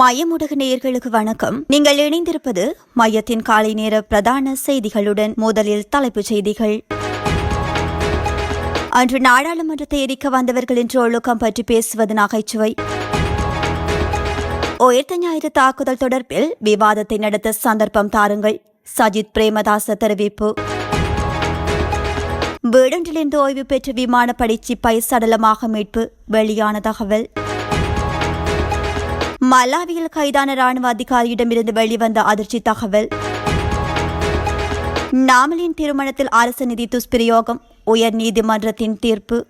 மையமுடக நேயர்களுக்கு வணக்கம். நீங்கள் இணைந்திருப்பது மையத்தின் காலை நேர பிரதான செய்திகளுடன் முதலில் தலைப்புச் செய்திகள். அன்று நாடாளுமன்றத்தை எரிக்க வந்தவர்களின் ஒழுக்கம் பற்றி பேசுவது நகைச்சுவை. உயர்த்த ஞாயிறு தாக்குதல் தொடர்பில் விவாதத்தை நடத்த சந்தர்ப்பம் தாருங்கள். சஜித் பிரேமதாச தெரிவிப்பு. வீடொன்றிலிருந்து ஓய்வு பெற்ற விமானப்படை சிப்பை சடலமாக மீட்பு. வெளியான தகவல். மலாவியில் கைதான ராணுவ அதிகாரியிடமிருந்து வெளிவந்த அதிர்ச்சி தகவல். நாமலின் திருமணத்தில் அரசு நிதி துஷ்பிரயோகம் உயர் நீதிமன்றத்தின் தீர்ப்பு.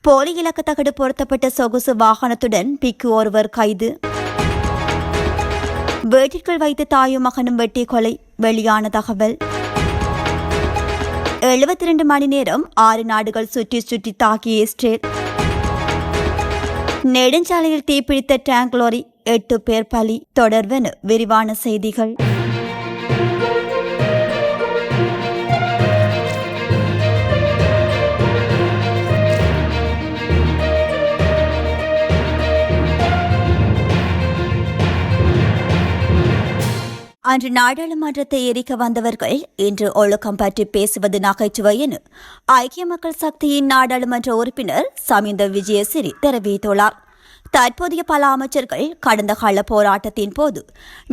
போலி இலக்கு தகடு பொருத்தப்பட்ட சொகுசு வாகனத்துடன் பிக்கு ஒருவர் கைது. வீட்டிற்குள் வைத்து தாயும் மகனும் வெட்டி கொலை வெளியான தகவல். எழுபத்தி ரெண்டு மணி நேரம் ஆறு நாடுகள் சுற்றி சுற்றி தாக்கிய இஸ்ரேல். நெடுஞ்சாலையில் தீப்பிடித்த டேங்க் லாரி எட்டு பேர் பலி. தொடர்வென விரிவான செய்திகள். அன்று நாடாளுமன்றத்தை எரிக்க வந்தவர்கள் இன்று ஒழுக்கம் பற்றி பேசுவது நகைச்சுவை என ஐக்கிய மக்கள் சக்தியின் நாடாளுமன்ற உறுப்பினர் சமிந்த விஜயசிறி தெரிவித்துள்ளார். தற்போதைய பல அமைச்சர்கள் கடந்த கால போராட்டத்தின் போது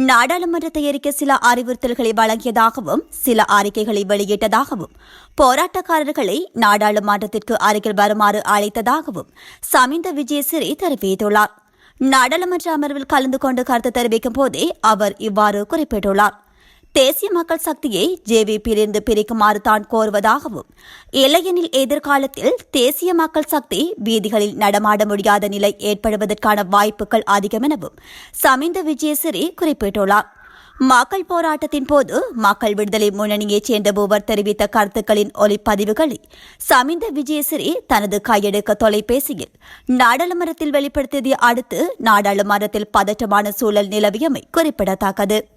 நாடாளுமன்றத்தை எரிக்க சில அறிவுறுத்தல்களை வழங்கியதாகவும் சில அறிக்கைகளை வெளியிட்டதாகவும் போராட்டக்காரர்களை நாடாளுமன்றத்திற்கு அருகில் வருமாறு அழைத்ததாகவும் சமிந்த விஜயசிறி தெரிவித்துள்ளார். நாடாளுமன்ற அமர்வில் கலந்து கொண்டு கருத்து தெரிவிக்கும் போதே அவர் இவ்வாறு குறிப்பிட்டுள்ளார். தேசிய மக்கள் சக்தியை ஜேவிபியிலிருந்து பிரிக்குமாறு தான் கோருவதாகவும் இல்லையெனில் எதிர்காலத்தில் தேசிய மக்கள் சக்தி வீதிகளில் நடமாட முடியாத நிலை ஏற்படுவதற்கான வாய்ப்புகள் அதிகம் எனவும் சமிந்த விஜயசிறி குறிப்பிட்டுள்ளார். மக்கள் போராட்டத்தின் போது மக்கள் விடுதலை முன்னணியைச் சேர்ந்த மூவர் தெரிவித்த கருத்துக்களின் ஒலிப்பதிவுகளை சமிந்த விஜயசிறி தனது கையெடுக்க தொலைபேசியில் நாடாளுமன்றத்தில் வெளிப்படுத்தியதை அடுத்து நாடாளுமன்றத்தில் பதற்றமான சூழல் நிலவியமை குறிப்பிடத்தக்கது.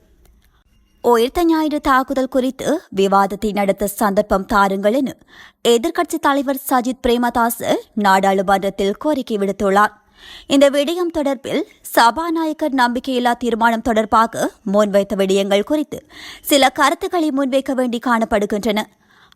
உயிர்த்த ஞாயிறு தாக்குதல் குறித்து விவாதத்தை நடத்த சந்தர்ப்பம் தாருங்கள் என எதிர்க்கட்சித் தலைவர் சஜித் பிரேமதாஸ் நாடாளுமன்றத்தில் கோரிக்கை விடுத்துள்ளார். இந்த விடயம் தொடர்பில் சபாநாயகர் நம்பிக்கையில்லா தீர்மானம் தொடர்பாக முன்வைத்த விடயங்கள் குறித்து சில கருத்துக்களை முன்வைக்க வேண்டி காணப்படுகின்றன.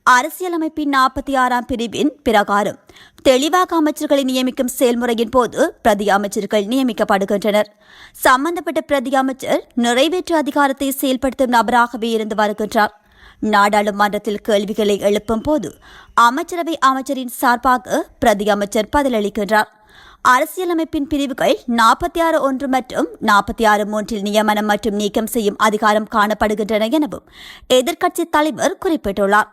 அரசியலமைப்பின் நாற்பத்தி ஆறாம் பிரிவின் பிரகாரம் தெளிவாக அமைச்சர்களை நியமிக்கும் செயல்முறையின் போது பிரதி அமைச்சர்கள் நியமிக்கப்படுகின்றனர். சம்பந்தப்பட்ட பிரதி அமைச்சர் நிறைவேற்று அதிகாரத்தை செயல்படுத்தும் நபராகவே இருந்து வருகின்றார். நாடாளுமன்றத்தில் கேள்விகளை எழுப்பும் போது அமைச்சரவை அமைச்சரின் சார்பாக பிரதி அமைச்சர் பதிலளிக்கின்றார். அரசியலமைப்பின் பிரிவுகள் நாற்பத்தி ஆறு ஒன்று மற்றும் நாற்பத்தி ஆறு மூன்றில் நியமனம் மற்றும் நீக்கம் செய்யும் அதிகாரம் காணப்படுகின்றன எனவும் எதிர்க்கட்சி தலைவர் குறிப்பிட்டுள்ளார்.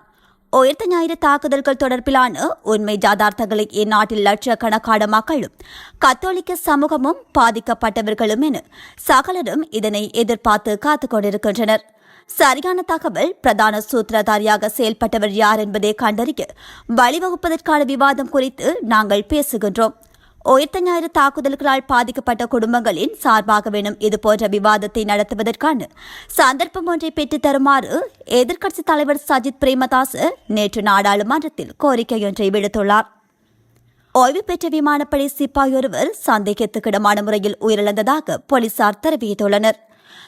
உயர்த்த ஞாயிறு தாக்குதல்கள் தொடர்பிலான உண்மை ஜாதார்த்தங்களை இந்நாட்டில் லட்சக்கணக்கான மக்களும் கத்தோலிக்க சமூகமும் பாதிக்கப்பட்டவர்களும் என சகலரும் இதனை எதிர்பார்த்து காத்துக் கொண்டிருக்கின்றனர். சரியான தகவல் பிரதான சூத்திரதாரியாக செயல்பட்டவர் யார் என்பதை கண்டறிய வழிவகுப்பதற்கான விவாதம் குறித்து நாங்கள் பேசுகின்றோம். உயர்த்த ஞாயிறு தாக்குதல்களால் பாதிக்கப்பட்ட குடும்பங்களின் சார்பாக வேணும் இதுபோன்ற விவாதத்தை நடத்துவதற்கான சந்தர்ப்பம் ஒன்றை பெற்றுத் தருமாறு எதிர்க்கட்சித் தலைவர் சஜித் பிரேமதாஸ் நேற்று நாடாளுமன்றத்தில் கோரிக்கை ஒன்றை விடுத்துள்ளார். ஓய்வு பெற்ற விமானப்படை சிப்பாயொருவர் சந்தேகத்துக்கிடமான முறையில் உயிரிழந்ததாக போலீசார் தெரிவித்துள்ளனர்.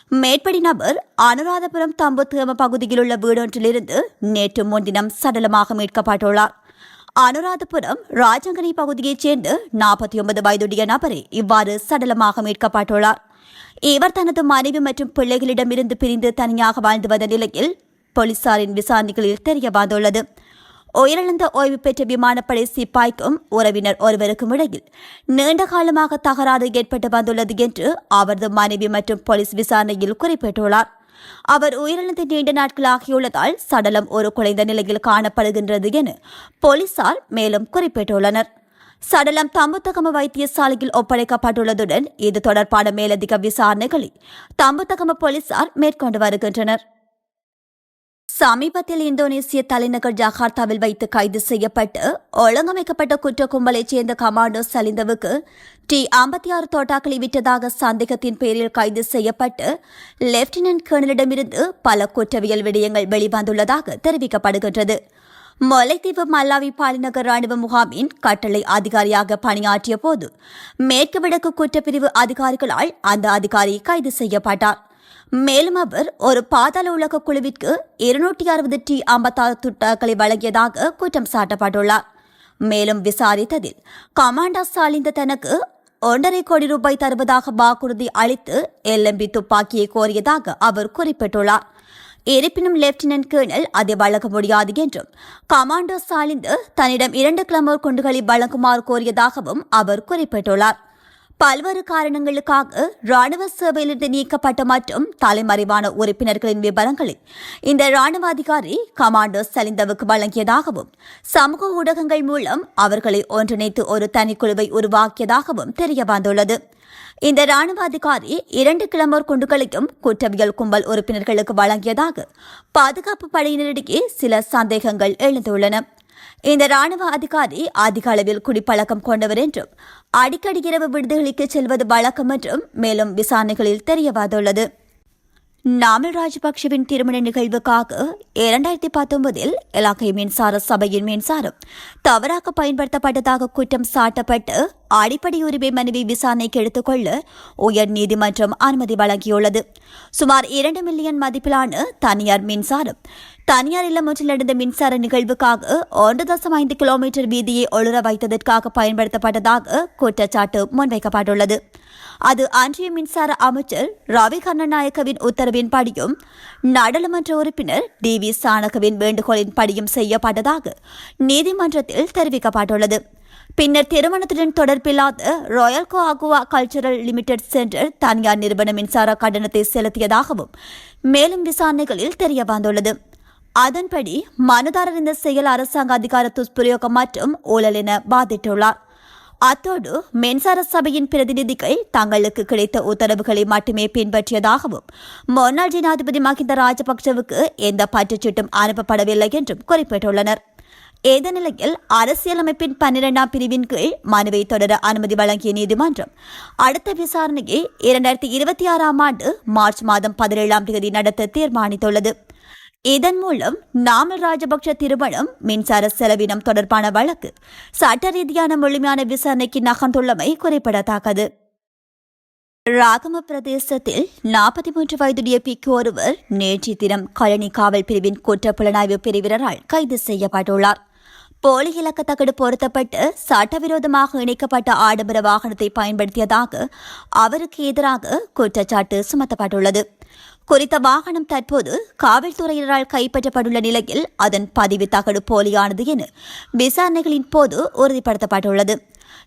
மேற்படி நபர் அனுராதபுரம் தம்புத்தேம பகுதியில் உள்ள வீடொன்றிலிருந்து நேற்று முன்தினம் சடலமாக மீட்கப்பட்டுள்ளார். அனுராதபுரம் ராஜங்கனி பகுதியைச் சேர்ந்த நாற்பத்தி ஒன்பது வயதுடைய நபரே இவ்வாறு சடலமாக மீட்கப்பட்டுள்ளார். இவர் தனது மனைவி மற்றும் பிள்ளைகளிடமிருந்து பிரிந்து தனியாக வாழ்ந்து வந்த நிலையில் போலீசாரின் விசாரணைகளில் தெரிய வந்துள்ளது. உயிரிழந்த ஓய்வு பெற்ற விமானப்படை சிப்பாய்க்கும் உறவினர் ஒருவருக்கும் இடையில் நீண்ட காலமாக தகராறு ஏற்பட்டு வந்துள்ளது என்று அவரது மனைவி மற்றும் போலீஸ் விசாரணையில் குறிப்பிட்டுள்ளார். அவர் உயிரிழந்து நீண்ட நாட்கள் ஆகியுள்ளதால் சடலம் ஒரு குலைந்த நிலையில் காணப்படுகின்றது என போலீசார் மேலும் குறிப்பிட்டுள்ளனர். சடலம் தம்புத்தகம வைத்தியசாலையில் ஒப்படைக்கப்பட்டுள்ளதுடன் இது தொடர்பான மேலதிக விசாரணைகளை தம்புத்தகம போலீசார் மேற்கொண்டு வருகின்றனர். சமீபத்தில் இந்தோனேசிய தலைநகர் ஜகார்த்தாவில் வைத்து கைது செய்யப்பட்டு ஒழுங்கமைக்கப்பட்ட குற்ற கும்பலைச் சேர்ந்த கமாண்டோ சலிந்தவுக்கு டி ஐம்பத்தி ஆறு தோட்டாக்களை விட்டதாக சந்தேகத்தின் பேரில் கைது செய்யப்பட்டு லெப்டினன்ட் கர்னலிடமிருந்து பல குற்றவியல் விடயங்கள் வெளிவந்துள்ளதாக தெரிவிக்கப்படுகின்றது. முல்லைத்தீவு மல்லாவி பாலிநகர் ராணுவ முகாமின் கட்டளை அதிகாரியாக பணியாற்றிய போது மேற்கு வடக்கு குற்றப்பிரிவு அதிகாரிகளால் அந்த அதிகாரி கைது செய்யப்பட்டார். மேலும் அவர் ஒரு பாதாள உலக குழுவிற்கு இருநூற்றி அறுபது டி ஐம்பத்தாறு துட்டாக்களை வழங்கியதாக குற்றம் சாட்டப்பட்டுள்ளார். மேலும் விசாரித்ததில் கமாண்டர் சாலிந்த தனக்கு ஒன்றரை கோடி ரூபாய் தருவதாக வாக்குறுதி அளித்து எல்எம்பி துப்பாக்கியை கோரியதாக அவர் குறிப்பிட்டுள்ளார். இருப்பினும் லெப்டினன்ட் கேர்னல் அதை வழங்க முடியாது என்றும் கமாண்டோ சாலிந்து தன்னிடம் இரண்டு கிளமோர் குண்டுகளை வழங்குமாறு கோரியதாகவும் அவர் குறிப்பிட்டுள்ளார். பல்வேறு காரணங்களுக்காக ராணுவ சேவையிலிருந்து நீக்கப்பட்ட மற்றும் தலைமறைவான உறுப்பினர்களின் விவரங்களை இந்த ராணுவ அதிகாரி கமாண்டோ சலிந்தவுக்கு வழங்கியதாகவும் சமூக ஊடகங்கள் மூலம் அவர்களை ஒன்றிணைத்து ஒரு தனிக்குழுவை உருவாக்கியதாகவும் தெரியவந்துள்ளது. இந்த ராணுவ அதிகாரி இரண்டு கிளம்பர் குண்டுகளையும் குற்றவியல் கும்பல் உறுப்பினர்களுக்கு வழங்கியதாக பாதுகாப்பு படையினரிடையே சில சந்தேகங்கள் எழுந்துள்ளன. இந்த ராணுவ அதிகாரி அதிக அளவில் குடிப்பழக்கம் கொண்டவர் என்றும் அடிக்கடி இரவு விடுதிகளுக்கு செல்வது வழக்கம் என்றும் மேலும் விசாரணைகளில் தெரியவந்துள்ளது. நாமல் ராஜபக்சவின் திருமண நிகழ்வுக்காக இரண்டாயிரத்தி பத்தொன்பதில் இலங்கை மின்சார சபையின் மின்சாரம் தவறாக பயன்படுத்தப்பட்டதாக குற்றம் சாட்டப்பட்டு அடிப்படை உரிமை மனுவை விசாரணைக்கு எடுத்துக்கொள்ள உயர் நீதிமன்றம் அனுமதி வழங்கியுள்ளது. சுமார் இரண்டு மில்லியன் மதிப்பிலான தனியார் மின்சாரம் தனியார் இல்லம் ஒன்றில் நடந்த மின்சார நிகழ்வுக்காக ஒன்று தசம் ஐந்து கிலோமீட்டர் வீதியை ஒளிர வைத்ததற்காக பயன்படுத்தப்பட்டதாக குற்றச்சாட்டு முன்வைக்கப்பட்டுள்ளது. அது அன்றைய மின்சார அமைச்சர் ரவி கண்ணநாயக்கவின் உத்தரவின்படியும் நாடாளுமன்ற உறுப்பினர் டி வி சாணகவின் வேண்டுகோளின்படியும் செய்யப்பட்டதாக நீதிமன்றத்தில் தெரிவிக்கப்பட்டுள்ளது. பின்னர் திருமணத்துடன் தொடர்பில்லாத Royal Co Aqua Cultural Limited Centre தனியார் நிறுவன மின்சார கட்டணத்தை செலுத்தியதாகவும் மேலும் விசாரணைகளில் தெரியவந்துள்ளது. அதன்படி மனுதாரர் இந்த செயல் அரசாங்க அதிகார துஷ்பிரயோகம் மற்றும் ஊழல் என பாதித்துள்ளார் அத்தோடு மின்சார சபையின் பிரதிநிதிகள் தங்களுக்கு கிடைத்த உத்தரவுகளை மட்டுமே பின்பற்றியதாகவும் முன்னாள் ஜனாதிபதி மஹிந்த ராஜபக்சவுக்கு எந்த பற்றுச்சீட்டும் அனுப்பப்படவில்லை என்றும் குறிப்பிட்டுள்ளனர். இந்த நிலையில் அரசியலமைப்பின் பன்னிரெண்டாம் பிரிவின் கீழ் மனுவை தொடர அனுமதி வழங்கிய நீதிமன்றம் அடுத்த விசாரணையை இரண்டாயிரத்தி இருபத்தி ஆறாம் ஆண்டு மார்ச் மாதம் பதினேழாம் தேதி நடத்த தீர்மானித்துள்ளது. இதன் மூலம் நாமல் ராஜபக்ஷ திருமணம் மின்சார செலவினம் தொடர்பான வழக்கு சட்ட ரீதியான முழுமையான விசாரணைக்கு நகர்ந்துள்ளமை குறிப்பிடத்தக்கது. ராகம பிரதேசத்தில் நாற்பத்தி மூன்று வயதுடைய பிக்கு ஒருவர் நேற்று தினம் கழனி காவல் பிரிவின் குற்றப்புலனாய்வு பிரிவினரால் கைது செய்யப்பட்டுள்ளார். போலி இலக்க தகடு பொருத்தப்பட்டு சட்டவிரோதமாக இணைக்கப்பட்ட ஆடம்பர வாகனத்தை பயன்படுத்தியதாக அவருக்கு எதிராக குற்றச்சாட்டு சுமத்தப்பட்டுள்ளது. குறித்த வாகனம் தற்போது காவல்துறையினரால் கைப்பற்றப்பட்டுள்ள நிலையில் அதன் பதிவு தகடு போலியானது என விசாரணைகளின் போது உறுதிப்படுத்தப்பட்டுள்ளது.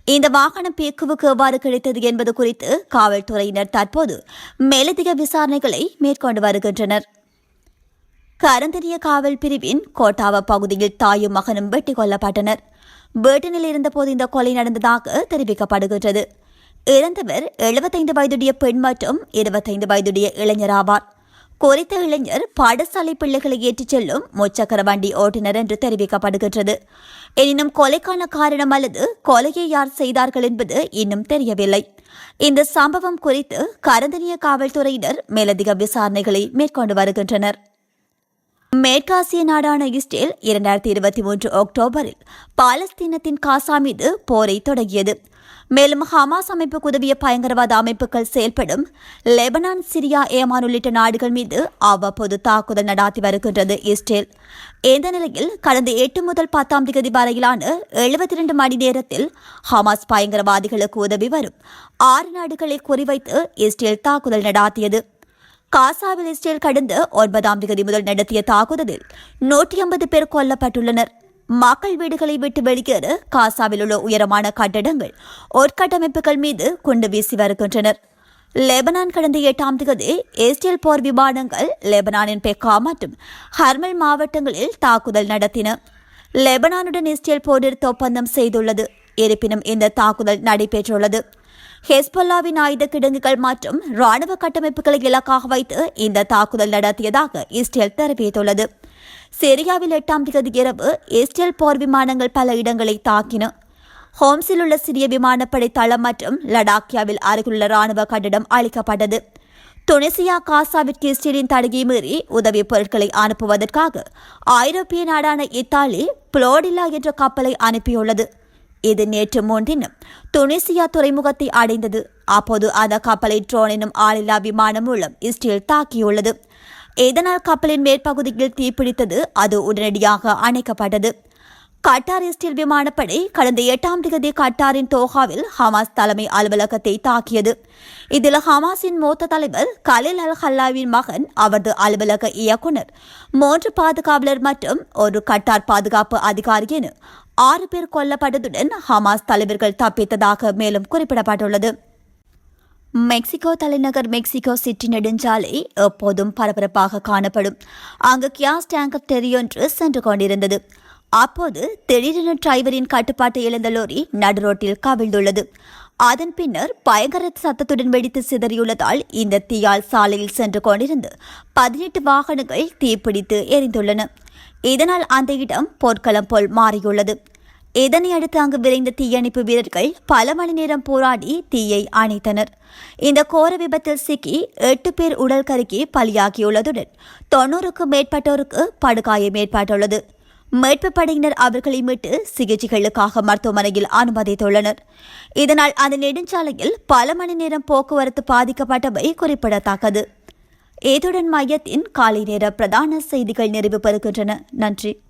இந்த வாகனம் பேக்குவுக்கு எவ்வாறு கிடைத்தது என்பது குறித்து காவல்துறையினர் தற்போது மேலதிக விசாரணைகளை மேற்கொண்டு வருகின்றனர். கரந்தனிய காவல் பிரிவின் கோட்டாவ பகுதியில் தாயும் மகனும் வெட்டிக் கொல்லப்பட்டனர். வீட்டினில் இருந்தபோது இந்த கொலை நடந்ததாக தெரிவிக்கப்படுகின்றது. இறந்தவர் எழுபத்தைந்து வயதுடைய பெண் மற்றும் இருபத்தைந்து வயதுடைய இளைஞர் ஆவார். குறித்த இளைஞர் பாடசாலை பிள்ளைகளை ஏற்றிச் செல்லும் முச்சக்கர வண்டி ஓட்டுநர் என்று தெரிவிக்கப்படுகின்றது. எனினும் கொலைக்கான காரணம் அல்லது கொலையை யார் செய்தார்கள் என்பது இன்னும் தெரியவில்லை. இந்த சம்பவம் குறித்து கரந்தனிய காவல்துறையினர் மேலதிக விசாரணைகளை மேற்கொண்டு வருகின்றனர். மேற்காசிய நாடான இஸ்ரேல் இரண்டாயிரத்தி இருபத்தி மூன்று அக்டோபரில் பாலஸ்தீனத்தின் காசா மீது போரை தொடங்கியது. மேலும் ஹமாஸ் அமைப்புக்கு உதவிய பயங்கரவாத அமைப்புகள் செயல்படும் லெபனான் சிரியா ஏமான் உள்ளிட்ட நாடுகள் மீது அவ்வப்போது தாக்குதல் நடாத்தி வருகின்றது இஸ்ரேல். இந்த நிலையில் கடந்த எட்டு முதல் பத்தாம் தேதி வரையிலான எழுபத்தி இரண்டு மணி நேரத்தில் ஹமாஸ் பயங்கரவாதிகளுக்கு உதவி வரும் ஆறு நாடுகளை குறிவைத்து இஸ்ரேல் தாக்குதல் நடாத்தியது. காசாவில் இஸ்ரேல் கடந்த ஒன்பதாம் தேதி முதல் நடத்திய தாக்குதலில் நூற்றி ஐம்பது பேர் கொல்லப்பட்டுள்ளனர். மக்கள் வீடுகளை விட்டு வெளியேற காசாவில் உள்ள உயரமான கட்டடங்கள் உட்கட்டமைப்புகள் மீது குண்டு வீசி வருகின்றனர். லெபனான் கடந்த எட்டாம் தேதி இஸ்ரேல் போர் விமானங்கள் லெபனானின் பெக்கா மற்றும் ஹர்மல் மாவட்டங்களில் தாக்குதல் நடத்தின. லெபனானுடன் இஸ்ரேல் போரிருத்த ஒப்பந்தம் செய்துள்ளது. இருப்பினும் இந்த தாக்குதல் நடைபெற்றுள்ளது. ஹெஸ்பொல்லாவின் ஆயுத கிடங்குகள் மற்றும் ராணுவ கட்டமைப்புகளை இலக்காக வைத்து இந்த தாக்குதல் நடத்தியதாக இஸ்ரேல் தெரிவித்துள்ளது. சிரியாவில் எட்டாம் தேதி இரவு இஸ்ரேல் போர் விமானங்கள் பல இடங்களை தாக்கின. ஹோம்ஸில் உள்ள சிறிய விமானப்படை தளம் மற்றும் லடாக்கியாவில் அருகிலுள்ள ராணுவ கட்டிடம் அளிக்கப்பட்டது துனிசியா காசாவிற்கு இஸ்ரேலின் தடையை மீறி உதவி பொருட்களை அனுப்புவதற்காக ஐரோப்பிய நாடான இத்தாலி புளோடிலா என்ற கப்பலை அனுப்பியுள்ளது. இது நேற்று முன்தினம் துனிசியா துறைமுகத்தை அடைந்தது. அப்போது அந்த கப்பலை ட்ரோன் எனும் ஆளில்லா விமானம் மூலம் இஸ்ரேல் தாக்கியுள்ளது. இதனால் கப்பலின் மேற்பகுதியில் தீப்பிடித்தது அது உடனடியாக அணைக்கப்பட்டது. கட்டார் இஸ்ரேல் விமானப்படை கடந்த எட்டாம் தேதி கட்டாரின் தோஹாவில் ஹமாஸ் தலைமை அலுவலகத்தை தாக்கியது. இதில் ஹமாஸின் மூத்த தலைவர் கலில் அல் ஹல்லாவின் மகன் அவரது அலுவலக இயக்குனர் மூன்று பாதுகாவலர் மற்றும் ஒரு கட்டார் பாதுகாப்பு அதிகாரி என ஆறு பேர் கொல்லப்பட்டதுடன் ஹமாஸ் தலைவர்கள் தப்பித்ததாக மேலும் குறிப்பிடப்பட்டுள்ளது. மெக்சிகோ தலைநகர் மெக்சிகோ சிட்டி நெடுஞ்சாலை எப்போதும் பரபரப்பாக காணப்படும். அங்கு கியாஸ் டேங்கர் தெரியொன்று சென்று கொண்டிருந்தது. அப்போது திடீரென டிரைவரின் கட்டுப்பாட்டை இழந்த லோரி நடுரோட்டில் கவிழ்ந்துள்ளது. அதன் பின்னர் பயங்கர சத்தத்துடன் வெடித்து சிதறியுள்ளதால் இந்த தீயால் சாலையில் சென்று கொண்டிருந்து பதினெட்டு வாகனங்கள் தீப்பிடித்து எரிந்துள்ளன. இதனால் அந்த இடம் போர்க்களம் போல் மாறியுள்ளது. இதனை அடுத்து அங்கு விரைந்த தீயணைப்பு வீரர்கள் பல மணி நேரம் போராடி தீயை அணைத்தனர். இந்த கோர விபத்தில் சிக்கி எட்டு பேர் உடல் கருக்கி பலியாகியுள்ளதுடன் தொன்னூறுக்கும் மேற்பட்டோருக்கு படுகாயம் ஏற்பட்டுள்ளது. மீட்பு படையினர் அவர்களை மீட்டு சிகிச்சைகளுக்காக மருத்துவமனையில் அனுமதித்துள்ளனர். இதனால் அந்த நெடுஞ்சாலையில் பல மணி நேரம் போக்குவரத்து பாதிக்கப்பட்டவை குறிப்பிடத்தக்கது. ஏதுடன் மையத்தின் காலை நேர பிரதான செய்திகள் நிறைவு பெறுகின்றன. நன்றி.